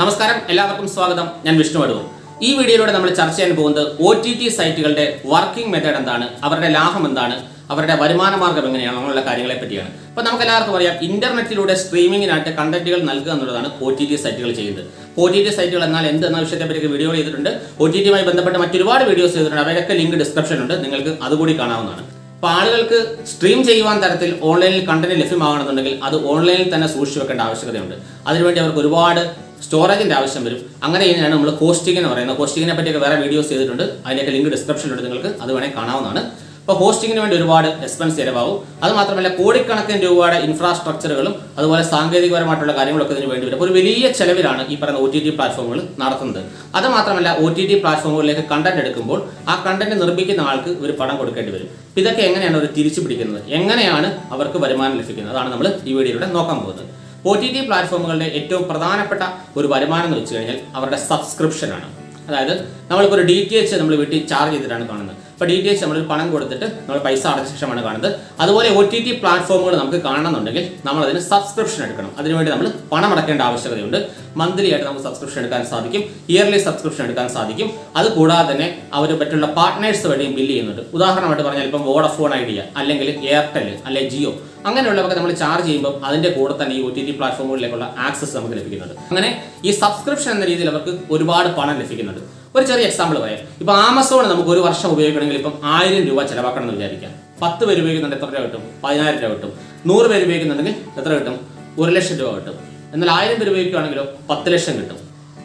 നമസ്കാരം എല്ലാവർക്കും സ്വാഗതം. ഞാൻ വിഷ്ണു അടൂർ ഈ വീഡിയോയിലൂടെ നമ്മൾ ചർച്ച ചെയ്യാൻ പോകുന്നത് ഒ ടി ടി സൈറ്റുകളുടെ വർക്കിംഗ് മെത്തേഡ് എന്താണ് അവരുടെ ലാഭം എന്താണ് അവരുടെ വരുമാന മാർഗം എങ്ങനെയാണ് അങ്ങനെയുള്ള കാര്യങ്ങളെ പറ്റിയാണ്. അപ്പോൾ നമുക്ക് എല്ലാവർക്കും അറിയാം ഇന്റർനെറ്റിലൂടെ സ്ട്രീമിങ്ങിനായിട്ട് കണ്ടന്റുകൾ നൽകുക എന്നുള്ളതാണ് ഒ ടി ടി സൈറ്റുകൾ ചെയ്യുന്നത്. ഒ ടി ടി സൈറ്റുകൾ എന്നാൽ എന്ത് എന്ന വിഷയത്തെ പറ്റി വീഡിയോ ചെയ്തിട്ടുണ്ട്. ഒ ടി ടിയുമായി ബന്ധപ്പെട്ട മറ്റൊരുപാട് വീഡിയോസ് ചെയ്തിട്ടുണ്ട്. അവരൊക്കെ ലിങ്ക് ഡിസ്ക്രിപ്ഷൻ ഉണ്ട്. നിങ്ങൾക്ക് അതുകൂടി കാണാവുന്നതാണ്. അപ്പോൾ ആളുകൾക്ക് സ്ട്രീം ചെയ്യുവാൻ തരത്തിൽ ഓൺലൈനിൽ കണ്ടന്റ് ലഭ്യമാകണമെന്നുണ്ടെങ്കിൽ അത് ഓൺലൈനിൽ തന്നെ സൂക്ഷിച്ചു വെക്കേണ്ട ആവശ്യകതയുണ്ട്. അതിനുവേണ്ടി അവർക്ക് ഒരുപാട് സ്റ്റോറേജിന്റെ ആവശ്യം വരും. അങ്ങനെ ചെയ്യുന്നതാണ് നമ്മൾ കോസ്റ്റിംഗ് എന്ന് പറയുന്നത്. കോസ്റ്റിങ്ങിനെ പറ്റിയൊക്കെ വേറെ വീഡിയോസ് ചെയ്തിട്ടുണ്ട്. അതിന്റെയൊക്കെ ലിങ്ക് ഡിസ്ക്രിപ്ഷനിലുണ്ട് നിങ്ങൾക്ക്. അത് വേണമെങ്കിൽ കാണാവുന്നതാണ്. അപ്പോൾ ഹോസ്റ്റിങ്ങിന് വേണ്ടി ഒരുപാട് എക്സ്പെൻസ് ചിലവാകും. അത് മാത്രമല്ല കോടിക്കണക്കിന് രൂപയുടെ ഇൻഫ്രാസ്ട്രക്ചറുകളും അതുപോലെ സാങ്കേതികപരമായിട്ടുള്ള കാര്യങ്ങളൊക്കെ ഇതിന് വേണ്ടി വരും. ഒരു വലിയ ചെലവിലാണ് ഈ പറയുന്ന ഒ ടി ടി പ്ലാറ്റ്ഫോമുകൾ നടത്തുന്നത്. അത് മാത്രമല്ല ഒ ടി ടി പ്ലാറ്റ്ഫോമുകളിലേക്ക് കണ്ടന്റ് എടുക്കുമ്പോൾ ആ കണ്ടന്റ് നിർമ്മിക്കുന്ന ആൾക്ക് ഒരു പണം കൊടുക്കേണ്ടി വരും. ഇതൊക്കെ എങ്ങനെയാണ് അവർ തിരിച്ചു പിടിക്കുന്നത് എങ്ങനെയാണ് അവർക്ക് വരുമാനം ലഭിക്കുന്നത്? അതാണ് നമ്മൾ ഈ വീഡിയോയിലൂടെ നോക്കാൻ പോകുന്നത്. ഒ ടി ടി പ്ലാറ്റ്ഫോമുകളുടെ ഏറ്റവും പ്രധാനപ്പെട്ട ഒരു വരുമാനം എന്ന് വെച്ച് കഴിഞ്ഞാൽ അവരുടെ സബ്സ്ക്രിപ്ഷനാണ് അതായത് നമ്മളിപ്പോൾ ഒരു ഡി ടി എച്ച് നമ്മൾ വീട്ടിൽ ചാർജ് ചെയ്തിട്ടാണ് കാണുന്നത്. അപ്പോൾ ഡി ടി എച്ച് നമ്മൾ പണം കൊടുത്തിട്ട് നമ്മൾ പൈസ അടച്ച ശേഷമാണ് കാണുന്നത്. അതുപോലെ ഒ ടി ടി പ്ലാറ്റ്ഫോമുകൾ നമുക്ക് കാണണമെന്നുണ്ടെങ്കിൽ നമ്മൾ അതിന് സബ്സ്ക്രിപ്ഷൻ എടുക്കണം. അതിനുവേണ്ടി നമ്മൾ പണം അടക്കേണ്ട ആവശ്യകതയുണ്ട്. മന്ത്ലി ആയിട്ട് നമുക്ക് സബ്സ്ക്രിപ്ഷൻ എടുക്കാൻ സാധിക്കും. ഇയർലി സബ്സ്ക്രിപ്ഷൻ എടുക്കാൻ സാധിക്കും. അത് കൂടാതെ തന്നെ അവർ മറ്റുള്ള പാർട്ട്നേഴ്സ് വഴിയും ബില്ല് ചെയ്യുന്നുണ്ട്. ഉദാഹരണമായിട്ട് പറഞ്ഞാൽ ഇപ്പം വോഡഫോൺ ഐഡിയ അല്ലെങ്കിൽ എയർടെൽ അല്ലെങ്കിൽ ജിയോ അങ്ങനെയുള്ളവർക്ക് നമ്മൾ ചാർജ് ചെയ്യുമ്പോൾ അതിന്റെ കൂടെ തന്നെ ഈ ഒ ടി ടി പ്ലാറ്റ്ഫോമുകളിലേക്കുള്ള ആക്സസ് നമുക്ക് ലഭിക്കുന്നുണ്ട്. അങ്ങനെ ഈ സബ്സ്ക്രിപ്ഷൻ എന്ന രീതിയിൽ അവർക്ക് ഒരുപാട് പണം ലഭിക്കുന്നുണ്ട്. ഒരു ചെറിയ എക്സാമ്പിൾ പറയാം. ഇപ്പൊ ആമസോൺ നമുക്ക് ഒരു വർഷം ഉപയോഗിക്കണമെങ്കിൽ ഇപ്പം ആയിരം രൂപ ചിലവാക്കണം എന്ന് വിചാരിക്കാം. പത്ത് പേര് ഉപയോഗിക്കുന്നുണ്ട് എത്ര രൂപ കിട്ടും? പതിനായിരം രൂപ കിട്ടും. നൂറ് പേര് ഉപയോഗിക്കുന്നുണ്ടെങ്കിൽ എത്ര കിട്ടും? ഒരു ലക്ഷം രൂപ കിട്ടും. എന്നാൽ ആയിരം പേര് ഉപയോഗിക്കുകയാണെങ്കിലോ പത്ത് ലക്ഷം കിട്ടും.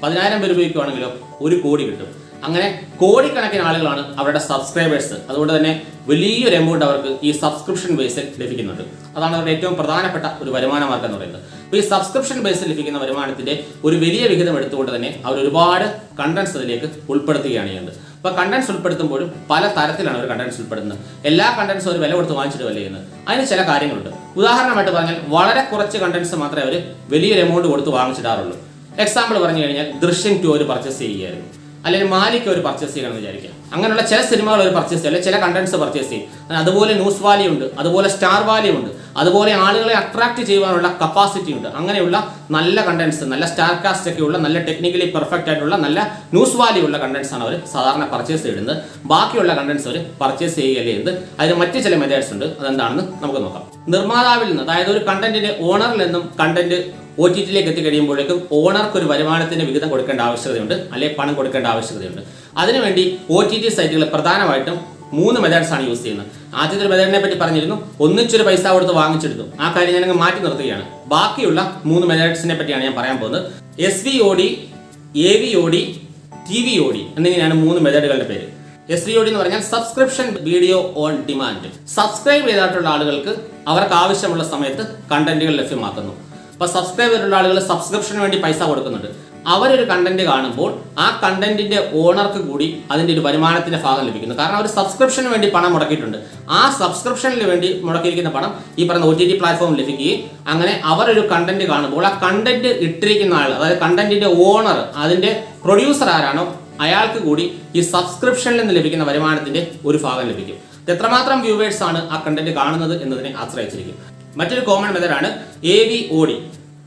പതിനായിരം പേര് ഉപയോഗിക്കുകയാണെങ്കിലോ ഒരു കോടി കിട്ടും. അങ്ങനെ കോടിക്കണക്കിന് ആളുകളാണ് അവരുടെ സബ്സ്ക്രൈബേഴ്സ് അതുകൊണ്ട് തന്നെ വലിയൊരു എമൗണ്ട് അവർക്ക് ഈ സബ്സ്ക്രിപ്ഷൻ ബേസിൽ ലഭിക്കുന്നുണ്ട്. അതാണ് അവരുടെ ഏറ്റവും പ്രധാനപ്പെട്ട ഒരു വരുമാന മാർഗം എന്ന് പറയുന്നത്. ഈ സബ്സ്ക്രിപ്ഷൻ ബേസിൽ ലഭിക്കുന്ന വരുമാനത്തിന്റെ ഒരു വലിയ വിഹിതം എടുത്തുകൊണ്ട് തന്നെ അവർ ഒരുപാട് കണ്ടന്റ്സ് അതിലേക്ക് ഉൾപ്പെടുത്തുകയാണ് ചെയ്യുന്നത്. അപ്പോൾ കണ്ടന്റ്സ് ഉൾപ്പെടുത്തുമ്പോഴും പല തരത്തിലാണ് ഒരു കണ്ടന്റ്സ് ഉൾപ്പെടുന്നത് എല്ലാ കണ്ടന്റ്സും ഒരു വില കൊടുത്ത് വാങ്ങിച്ചിട്ട് വില ചെയ്യുന്നത്. അതിന് ചില കാര്യങ്ങളുണ്ട്. ഉദാഹരണമായിട്ട് പറഞ്ഞാൽ വളരെ കുറച്ച് കണ്ടന്റ്സ് മാത്രമേ അവർ വലിയൊരു എമൗണ്ട് കൊടുത്ത് വാങ്ങിച്ചിടാറുള്ളൂ. എക്സാമ്പിൾ പറഞ്ഞു കഴിഞ്ഞാൽ ദൃശ്യം ടു ഒരു പർച്ചേസ് ചെയ്യുകയായിരുന്നു. അല്ലെങ്കിൽ മാലിക്ക് ഒരു പർച്ചേസ് ചെയ്യണമെന്ന് വിചാരിക്കുക. അങ്ങനെയുള്ള ചില സിനിമകൾ ഒരു പർച്ചേസ് ചെയ്യും. അല്ലെങ്കിൽ ചില കണ്ടന്റ്സ് പർച്ചേസ് ചെയ്യും. അതുപോലെ ന്യൂസ് വാലി ഉണ്ട്. അതുപോലെ സ്റ്റാർ വാലി ഉണ്ട്. അതുപോലെ ആളുകളെ അട്രാക്ട് ചെയ്യുവാനുള്ള കപ്പാസിറ്റി ഉണ്ട്. അങ്ങനെയുള്ള നല്ല കണ്ടന്റ്സ് നല്ല സ്റ്റാർകാസ്റ്റ് ഉള്ള നല്ല ടെക്നിക്കലി പെർഫെക്റ്റ് ആയിട്ടുള്ള നല്ല ന്യൂസ് വാല്യൂ ഉള്ള കണ്ടന്റ്സ് ആണ് അവർ സാധാരണ പർച്ചേസ് ചെയ്യുന്നത് ബാക്കിയുള്ള കണ്ടന്റ്സ് അവർ പർച്ചേസ് ചെയ്യുകയല്ലേ എന്ത്? അതിന് മറ്റു ചില മെത്തേഡ്സ് ഉണ്ട്. അതെന്താണെന്ന് നമുക്ക് നോക്കാം. നിർമ്മാതാവിൽ നിന്ന് അതായത് ഒരു കണ്ടന്റിന്റെ ഓണറിൽ നിന്നും കണ്ടന്റ് ഒ ടി ടിയിലേക്ക് എത്തിക്കഴിയുമ്പോഴേക്കും ഓണർക്ക് ഒരു വരുമാനത്തിന്റെ വിഹിതം കൊടുക്കേണ്ട ആവശ്യകതയുണ്ട്. അല്ലെങ്കിൽ പണം കൊടുക്കേണ്ട ആവശ്യകതയുണ്ട്. അതിനുവേണ്ടി ഒ ടി ടി സൈറ്റുകൾ പ്രധാനമായിട്ടും മൂന്ന് മെത്തേഡ്സ് ആണ് യൂസ് ചെയ്യുന്നത്. ആദ്യത്തെ ഒരു മെത്തേഡിനെ പറ്റി പറഞ്ഞിരുന്നു. ഒന്നിച്ചൊരു പൈസ കൊടുത്ത് വാങ്ങിച്ചെടുത്തു. ആ കാര്യം ഞാൻ മാറ്റി നിർത്തുകയാണ്. ബാക്കിയുള്ള മൂന്ന് മെത്തേഡ്സിനെ പറ്റിയാണ് ഞാൻ പറയാൻ പോകുന്നത്. S V O D A V O D T V O D എന്നിങ്ങനെയാണ് മൂന്ന് മെത്തേഡുകളുടെ പേര്. എസ് വി ഒ ഡി എന്ന് പറഞ്ഞാൽ subscription video on demand subscribe ചെയ്തിട്ടുള്ള ആളുകൾക്ക് അവർക്ക് ആവശ്യമുള്ള സമയത്ത് കണ്ടന്റുകൾ ലഭ്യമാക്കുന്നു. അപ്പൊ സബ്സ്ക്രൈബ് ചെയ്തിട്ടുള്ള ആളുകൾ സബ്സ്ക്രിപ്ഷന് വേണ്ടി പൈസ കൊടുക്കുന്നുണ്ട്. അവരൊരു കണ്ടന്റ് കാണുമ്പോൾ ആ കണ്ടന്റിന്റെ ഓണർക്ക് കൂടി അതിന്റെ ഒരു വരുമാനത്തിന്റെ ഭാഗം ലഭിക്കുന്നു. കാരണം അവർ സബ്സ്ക്രിപ്ഷന് വേണ്ടി പണം മുടക്കിയിട്ടുണ്ട്. ആ സബ്സ്ക്രിപ്ഷനിൽ വേണ്ടി മുടക്കിയിരിക്കുന്ന പണം ഈ പറയുന്ന ഒ ടി ടി പ്ലാറ്റ്ഫോമിൽ ലഭിക്കുകയും അങ്ങനെ അവരൊരു കണ്ടന്റ് കാണുമ്പോൾ ആ കണ്ടന്റ് ഇട്ടിരിക്കുന്ന ആൾ അതായത് കണ്ടന്റിന്റെ ഓണർ അതിന്റെ പ്രൊഡ്യൂസർ ആരാണോ അയാൾക്ക് കൂടി ഈ സബ്സ്ക്രിപ്ഷനിൽ നിന്ന് ലഭിക്കുന്ന വരുമാനത്തിന്റെ ഒരു ഭാഗം ലഭിക്കും. എത്രമാത്രം വ്യൂവേഴ്സ് ആണ് ആ കണ്ടന്റ് കാണുന്നത് എന്നതിനെ ആശ്രയിച്ചിരിക്കും. മറ്റൊരു common മെതഡാണ് A V O D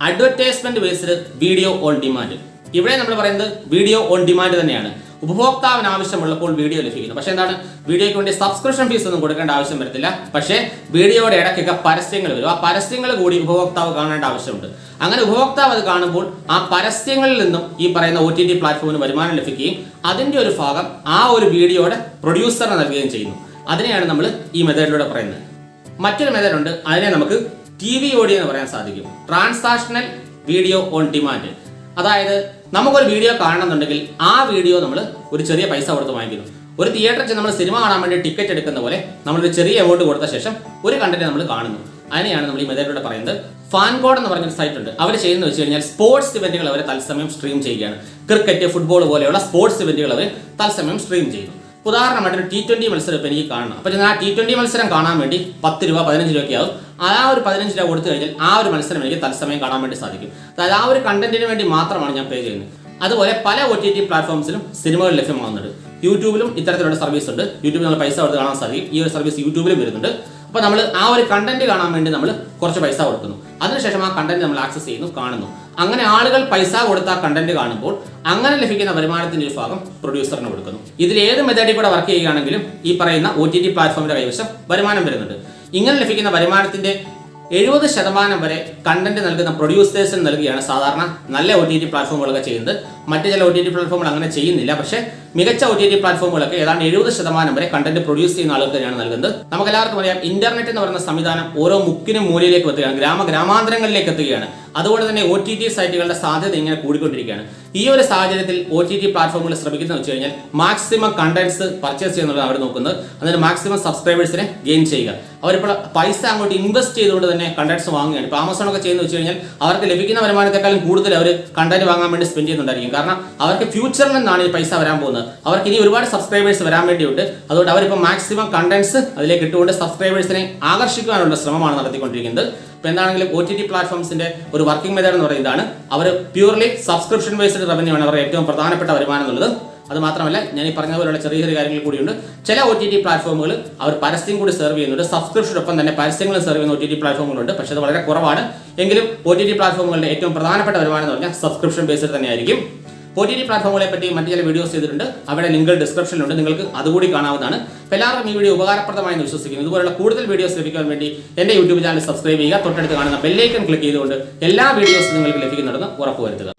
advertisement based video on demand ഇവിടെ നമ്മൾ പറയുന്നത് വീഡിയോ ഓൺ ഡിമാൻഡ് തന്നെയാണ്. ഉപഭോക്താവിന് ആവശ്യമുള്ളപ്പോൾ വീഡിയോ ലഭിക്കുന്നു. പക്ഷേ എന്താണ്? വീഡിയോയ്ക്ക് വേണ്ടി സബ്സ്ക്രിപ്ഷൻ ഫീസ് ഒന്നും കൊടുക്കേണ്ട ആവശ്യം വരത്തില്ല. പക്ഷേ വീഡിയോയുടെ ഇടയ്ക്കൊക്കെ പരസ്യങ്ങൾ വരും. ആ പരസ്യങ്ങൾ കൂടി ഉപഭോക്താവ് കാണേണ്ട ആവശ്യമുണ്ട്. അങ്ങനെ ഉപഭോക്താവ് അത് കാണുമ്പോൾ ആ പരസ്യങ്ങളിൽ നിന്നും ഈ പറയുന്ന ഒ ടി ടി പ്ലാറ്റ്ഫോമിന് വരുമാനം ലഭിക്കുകയും അതിന്റെ ഒരു ഭാഗം ആ ഒരു വീഡിയോയുടെ പ്രൊഡ്യൂസറിന് നൽകുകയും ചെയ്യുന്നു. അതിനെയാണ് നമ്മൾ ഈ മെത്തേഡിലൂടെ പറയുന്നത്. മറ്റൊരു മെത്തേഡുണ്ട് അതിനെ നമുക്ക് ടി വി ഓഡിയോ എന്ന് പറയാൻ സാധിക്കും. ട്രാൻസാക്ഷണൽ വീഡിയോ ഓൺ ഡിമാൻഡ് അതായത് നമുക്കൊരു വീഡിയോ കാണണമെന്നുണ്ടെങ്കിൽ ആ വീഡിയോ നമ്മൾ ഒരു ചെറിയ പൈസ കൊടുത്ത് വാങ്ങിക്കുന്നു. ഒരു തിയേറ്ററിൽ ചെന്ന് നമ്മൾ സിനിമ കാണാൻ വേണ്ടി ടിക്കറ്റ് എടുക്കുന്ന പോലെ നമ്മളൊരു ചെറിയ എമൗണ്ട് കൊടുത്ത ശേഷം ഒരു കണ്ടന്റ് നമ്മൾ കാണുന്നു. അതിനെയാണ് നമ്മൾ ഈ മെത്തേഡിലൂടെ പറയുന്നത്. ഫാൻ കോഡ് എന്ന് പറഞ്ഞൊരു സൈറ്റ് ഉണ്ട്. അവർ ചെയ്യുന്നത് വെച്ച് കഴിഞ്ഞാൽ സ്പോർട്സ് ഇവന്റുകൾ അവർ തത്സമയം സ്ട്രീം ചെയ്യുകയാണ്. ക്രിക്കറ്റ് ഫുട്ബോൾ പോലെയുള്ള സ്പോർട്സ് ഇവന്റുകൾ അവർ തത്സമയം സ്ട്രീം ചെയ്യുന്നു. ഉദാഹരണമായിട്ട് ഒരു ടി ട്വന്റി മത്സരം ഇപ്പം എനിക്ക് കാണണം. അപ്പോൾ ഞാൻ ആ ടി ട്വന്റി മത്സരം കാണാൻ വേണ്ടി പത്ത് രൂപ പതിനഞ്ച് രൂപയ്ക്ക് ആവും. ആ ഒരു പതിനഞ്ച് രൂപ കൊടുത്തു കഴിഞ്ഞാൽ ആ ഒരു മത്സരം എനിക്ക് തത്സമയം കാണാൻ വേണ്ടി സാധിക്കും. അതായത് ആ ഒരു കണ്ടന്റിന് വേണ്ടി മാത്രമാണ് ഞാൻ പേ ചെയ്യുന്നത്. അതുപോലെ പല ഒ ടി ടി പ്ലാറ്റ്ഫോംസിലും സിനിമകൾ ലഭ്യമാകുന്നുണ്ട്. യൂട്യൂബിലും ഇത്തരത്തിലുള്ള സർവീസ് ഉണ്ട്. യൂട്യൂബിൽ നമ്മൾ പൈസ കൊടുത്ത് കാണാൻ സാധിക്കും. ഈ ഒരു സർവീസ് യൂട്യൂബിലും വരുന്നുണ്ട്. അപ്പോൾ നമ്മൾ ആ ഒരു കണ്ടന്റ് കാണാൻ വേണ്ടി നമ്മൾ കുറച്ച് പൈസ കൊടുക്കുന്നു. അതിനുശേഷം ആ കണ്ടന്റ് നമ്മൾ ആക്സസ് ചെയ്യുന്നു കാണുന്നു. അങ്ങനെ ആളുകൾ പൈസ കൊടുത്ത കണ്ടന്റ് കാണുമ്പോൾ അങ്ങനെ ലഭിക്കുന്ന വരുമാനത്തിന്റെ ഒരു ഭാഗം പ്രൊഡ്യൂസറിന് കൊടുക്കുന്നു. ഇതിൽ ഏത് മെത്തേഡിൽ കൂടെ വർക്ക് ചെയ്യുകയാണെങ്കിലും ഈ പറയുന്ന ഒ ടി ടി പ്ലാറ്റ്ഫോമിന്റെ കൈവശം വരുമാനം വരുന്നുണ്ട്. ഇങ്ങനെ ലഭിക്കുന്ന വരുമാനത്തിന്റെ എഴുപത് ശതമാനം വരെ കണ്ടന്റ് നൽകുന്ന പ്രൊഡ്യൂസേഴ്സിന് നൽകുകയാണ് സാധാരണ നല്ല ഒ ടി ടി പ്ലാറ്റ്ഫോമുകളൊക്കെ ചെയ്യുന്നത്. മറ്റു ചില ഒ ടി ടി പ്ലാറ്റ്ഫോമുകൾ അങ്ങനെ ചെയ്യുന്നില്ല. പക്ഷേ മികച്ച ഒ ടി ടി പ്ലാറ്റ്ഫോമുകളൊക്കെ ഏതാണ്ട് എഴുപത് ശതമാനം വരെ കണ്ടന്റ് പ്രൊഡ്യൂസ് ചെയ്യുന്ന ആളുകൾ തന്നെയാണ് നൽകുന്നത്. നമുക്ക് എല്ലാവർക്കും അറിയാം ഇന്റർനെറ്റ് എന്ന് പറയുന്ന സംവിധാനം ഓരോ മുക്കിനും മൂലയിലേക്ക് എത്തുകയാണ് ഗ്രാമ ഗ്രാമാന്തരങ്ങളിലേക്ക് എത്തുകയാണ്. അതുപോലെ തന്നെ ഒ ടി ടി സൈറ്റുകളുടെ സാധ്യത ഇങ്ങനെ കൂടിക്കൊണ്ടിരിക്കുകയാണ്. ഈ ഒരു സാഹചര്യത്തിൽ ഒ ടി ടി പ്ലാറ്റ്ഫോമുകൾ ശ്രമിക്കുന്നത് വെച്ച് കഴിഞ്ഞാൽ മാക്സിമം കണ്ടന്റ്സ് പർച്ചേസ് ചെയ്യുന്നുള്ളത് അവർ നോക്കുന്നത്. അതിന് മാക്സിമം സബ്സ്ക്രൈബേഴ്സിനെ ഗെയിൻ ചെയ്യുക. അവരിപ്പോൾ പൈസ അങ്ങോട്ട് ഇൻവെസ്റ്റ് ചെയ്തുകൊണ്ട് തന്നെ കണ്ടന്റ്സ് വാങ്ങുകയാണ്. ഇപ്പോൾ ആമസോൺ ഒക്കെ ചെയ്യുന്നത് വെച്ച് കഴിഞ്ഞാൽ അവർക്ക് ലഭിക്കുന്ന വരുമാനത്തെക്കാളും കൂടുതൽ അവർ കണ്ടന്റ് വാങ്ങാൻ വേണ്ടി സ്പെൻഡ് ചെയ്യുന്നുണ്ടായിരിക്കും. കാരണം അവർക്ക് ഫ്യൂച്ചറിൽ നിന്നാണ് ഈ പൈസ വരാൻ പോകുന്നത്. അവർക്ക് ഇനി ഒരുപാട് സബ്സ്ക്രൈബേഴ്സ് വരാൻ വേണ്ടിയുണ്ട്. അതുകൊണ്ട് അവരിപ്പോൾ മാക്സിമം കണ്ടന്റ്സ് അതിലേക്ക് ഇട്ടുകൊണ്ട് സബ്സ്ക്രൈബേഴ്സിനെ ആകർഷിക്കാനുള്ള ശ്രമമാണ് നടത്തിക്കൊണ്ടിരിക്കുന്നത്. ഇപ്പോൾ എന്താണെങ്കിലും ഒ ടി ടി പ്ലാറ്റ്ഫോംസിന്റെ ഒരു വർക്കിംഗ് മെത്തേഡ് എന്ന് പറയുന്നതാണ് അവർ പ്യൂർലി സബ്സ്ക്രിപ്ഷൻ ബേസ്ഡ് റവന്യൂ ആണ് അവരുടെ ഏറ്റവും പ്രധാനപ്പെട്ട വരുമാനം എന്നുള്ളത്. അത് മാത്രമല്ല ഞാൻ ഈ പറഞ്ഞ പോലെയുള്ള ചെറിയ ചെറിയ കാര്യങ്ങൾ കൂടിയുണ്ട്. ചില ഒ ടി ടി പ്ലാറ്റ്ഫോമുകൾ അവർ പരസ്യം കൂടി സെർവ് ചെയ്യുന്നുണ്ട്. സബ്സ്ക്രിപ്ഷനൊപ്പം തന്നെ പരസ്യങ്ങൾ സെർവ് ചെയ്യുന്ന ഒ ടി ടി പ്ലാറ്റ്ഫോമുകളുണ്ട് പക്ഷേ അത് വളരെ കുറവാണ്. എങ്കിലും ഒ ടി ടി പ്ലാറ്റ്ഫോമുകളുടെ ഏറ്റവും പ്രധാനപ്പെട്ട വരുമാനം എന്ന് പറഞ്ഞാൽ സബ്സ്ക്രിപ്ഷൻ ബേസ്ഡ് തന്നെയായിരിക്കും. ഒ ടി ടി പ്ലാറ്റ്ഫോമുകളെ പറ്റി മറ്റു ചില വീഡിയോസ് ചെയ്തിട്ടുണ്ട്. അവിടെ ലിങ്കുകൾ ഡിസ്ക്രിപ്ഷനിലുണ്ട്. നിങ്ങൾക്ക് അതുകൂടി കാണാവുന്നതാണ്. എല്ലാവർക്കും ഈ വീഡിയോ ഉപകാരപ്രദമായി എന്ന് വിശ്വസിക്കുന്നു. ഇതുപോലുള്ള കൂടുതൽ വീഡിയോസ് ലഭിക്കാൻ വേണ്ടി എന്റെ യൂട്യൂബ് ചാനൽ സബ്സ്ക്രൈബ് ചെയ്യുക. തൊട്ടടുത്ത് കാണുന്ന ബെല്ലൈക്കൺ ക്ലിക്ക് ചെയ്തുകൊണ്ട് എല്ലാ വീഡിയോസും നിങ്ങൾക്ക് ലഭിക്കുന്നുണ്ടെന്ന് ഉറപ്പുവരുത്തുക.